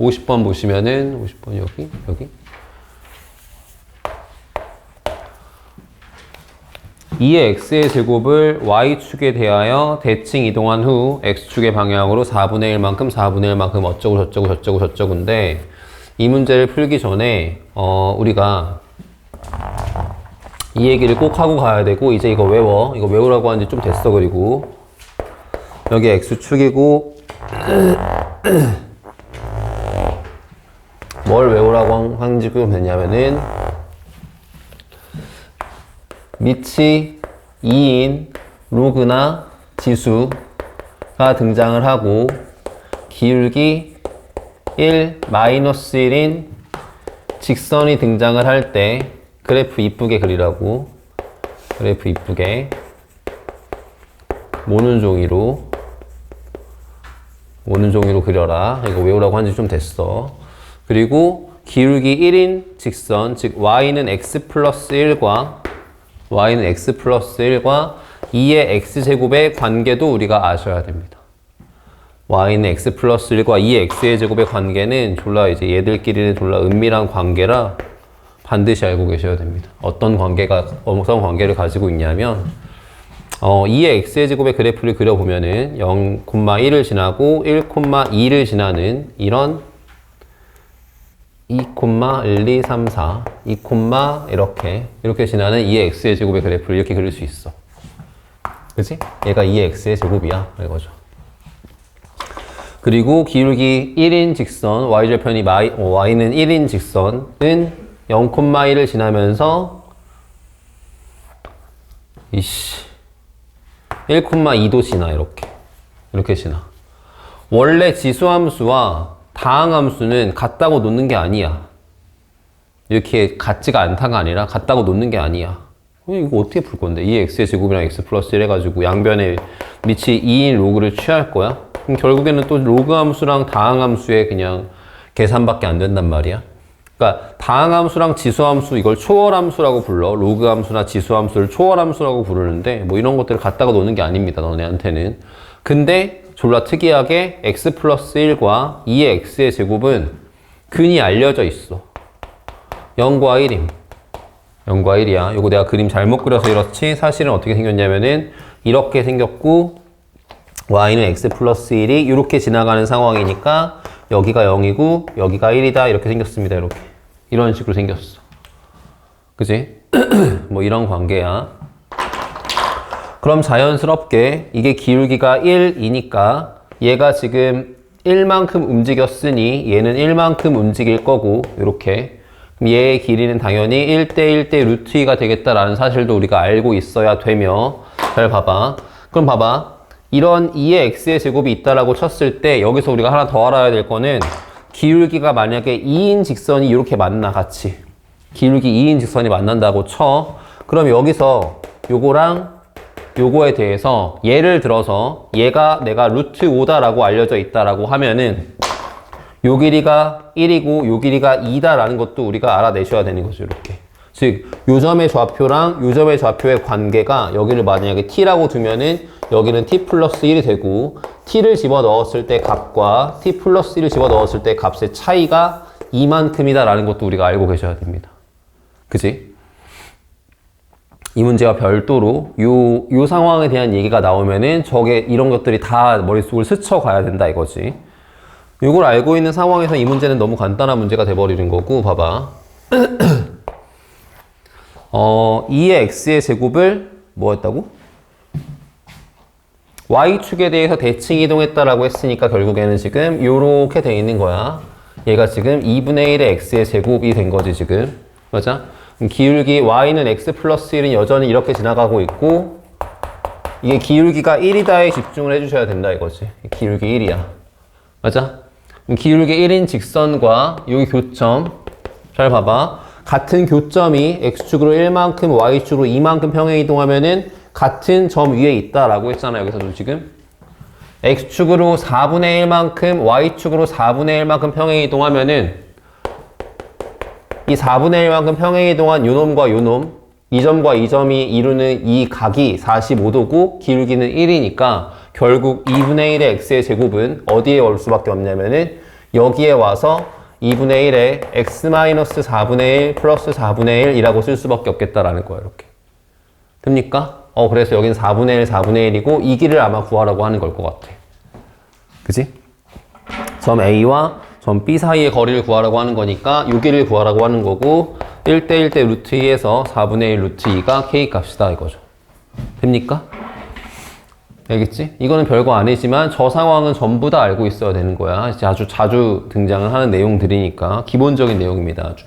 50번 보시면은 50번 여기 여기. 2의 x의 제곱을 y축에 대하여 대칭 이동한 후 x축의 방향으로 4분의 1만큼 4분의 1만큼 어쩌고 저쩌고 저쩌고 저쩌고인데 이 문제를 풀기 전에 어 우리가 이 얘기를 꼭 하고 가야 되고 이제 이거 외워. 이거 외우라고 한지좀 됐어 그리고. 여기 x축이고 뭘 외우라고 한지 좀 됐냐면은 밑이 2인 로그나 지수가 등장을 하고 기울기 1 마이너스 1인 직선이 등장을 할 때 그래프 이쁘게 그리라고. 그래프 이쁘게. 모는 종이로. 모는 종이로 그려라. 이거 외우라고 한지 좀 됐어 그리고 기울기 1인 직선 즉 y는 x 플러스 1과 y는 x 플러스 1과 2의 x제곱의 관계도 우리가 아셔야 됩니다. y는 x 플러스 1과 2의 x의 제곱의 관계는 졸라 이제 얘들끼리는 졸라 은밀한 관계라 반드시 알고 계셔야 됩니다. 어떤 관계가, 어떤 관계를 가지고 있냐면, 어, 2의 x의 제곱의 그래프를 그려보면은 0,1을 지나고 1,2를 지나는 이런 2, 1, 2, 3, 4, 2, 이렇게 이렇게 지나는 2의 x의 제곱의 그래프를 이렇게 그릴 수 있어. 그치? 얘가 2의 x의 제곱이야. 이거죠. 그리고 기울기 1인 직선, y절편이 마이, 어, y는 1인 직선은 0,1을 지나면서 이씨 1,2도 지나 이렇게 이렇게 지나. 원래 지수함수와 다항함수는 같다고 놓는 게 아니야. 이렇게 같지가 않다가 아니라 같다고 놓는 게 아니야. 어, 이거 어떻게 풀 건데? 이 x의 제곱이랑 x 플러스 1 해가지고 양변에 밑이 2인 로그를 취할 거야? 그럼 결국에는 또 로그 함수랑 다항 함수의 그냥 계산밖에 안 된단 말이야. 그러니까 다항 함수랑 지수 함수 이걸 초월 함수라고 불러. 로그 함수나 지수 함수를 초월 함수라고 부르는데 뭐 이런 것들을 갖다가 놓는 게 아닙니다. 너네한테는. 근데 졸라 특이하게 x 플러스 1과 2의 x의 제곱은 근이 알려져 있어. 0과 1임. 0과 1이야. 요거 내가 그림 잘못 그려서 이렇지 사실은 어떻게 생겼냐면은 이렇게 생겼고 y는 x 플러스 1이 이렇게 지나가는 상황이니까 여기가 0이고 여기가 1이다 이렇게 생겼습니다. 이렇게 이런 식으로 생겼어. 그지? 뭐 이런 관계야. 그럼 자연스럽게 이게 기울기가 1이니까 얘가 지금 1만큼 움직였으니 얘는 1만큼 움직일 거고 이렇게. 얘의 길이는 당연히 1대 1대 루트 2가 되겠다라는 사실도 우리가 알고 있어야 되며 잘 봐봐. 그럼 봐봐. 이런 2의 x의 제곱이 있다라고 쳤을 때 여기서 우리가 하나 더 알아야 될 거는 기울기가 만약에 2인 직선이 이렇게 만나 같이. 기울기 2인 직선이 만난다고 쳐. 그럼 여기서 요거랑 요거에 대해서 예를 들어서 얘가 내가 루트 5다라고 알려져 있다라고 하면은 요 길이가 1이고 요 길이가 2다라는 것도 우리가 알아내셔야 되는 거죠. 이렇게. 즉, 요 점의 좌표랑 요 점의 좌표의 관계가 여기를 만약에 t라고 두면은 여기는 t 플러스 1이 되고 t를 집어 넣었을 때 값과 t 플러스 1을 집어 넣었을 때 값의 차이가 이만큼이다라는 것도 우리가 알고 계셔야 됩니다. 그지? 이 문제와 별도로 요, 요 상황에 대한 얘기가 나오면은 저게 이런 것들이 다 머릿속을 스쳐가야 된다 이거지. 이걸 알고 있는 상황에서 이 문제는 너무 간단한 문제가 돼버리는 거고, 봐봐. 어, 2의 x의 제곱을 뭐 했다고? y축에 대해서 대칭 이동했다라고 했으니까 결국에는 지금 요렇게 돼 있는 거야. 얘가 지금 2분의 1의 x의 제곱이 된 거지, 지금. 맞아? 기울기 y는 x 플러스 1은 여전히 이렇게 지나가고 있고, 이게 기울기가 1이다에 집중을 해주셔야 된다 이거지. 기울기 1이야. 맞아? 기울기 1인 직선과 여기 교점 잘 봐봐 같은 교점이 x축으로 1만큼 y축으로 2만큼 평행 이동하면은 같은 점 위에 있다라고 했잖아 여기서도 지금 x축으로 4분의 1만큼 y축으로 4분의 1만큼 평행 이동하면은 이 4분의 1만큼 평행 이 동한 요놈과 요놈 이 점과 이 점이 이루는 이 각이 45도고 기울기는 1이니까 결국 2분의 1의 x의 제곱은 어디에 올 수밖에 없냐면은 여기에 와서 2분의 1에 x-4분의 1 플러스 4분의 1이라고 쓸 수밖에 없겠다라는 거예요. 이렇게. 됩니까? 어, 그래서 여기는 4분의 1, 4분의 1이고 이 길을 아마 구하라고 하는 걸 것 같아. 그지? 점 A와 점 B 사이의 거리를 구하라고 하는 거니까 이 길을 구하라고 하는 거고 1대 1 대 루트 2에서 4분의 1 루트 2가 K 값이다 이거죠. 됩니까? 알겠지? 이거는 별거 아니지만 저 상황은 전부 다 알고 있어야 되는 거야. 아주 자주 등장을 하는 내용들이니까 기본적인 내용입니다. 아주.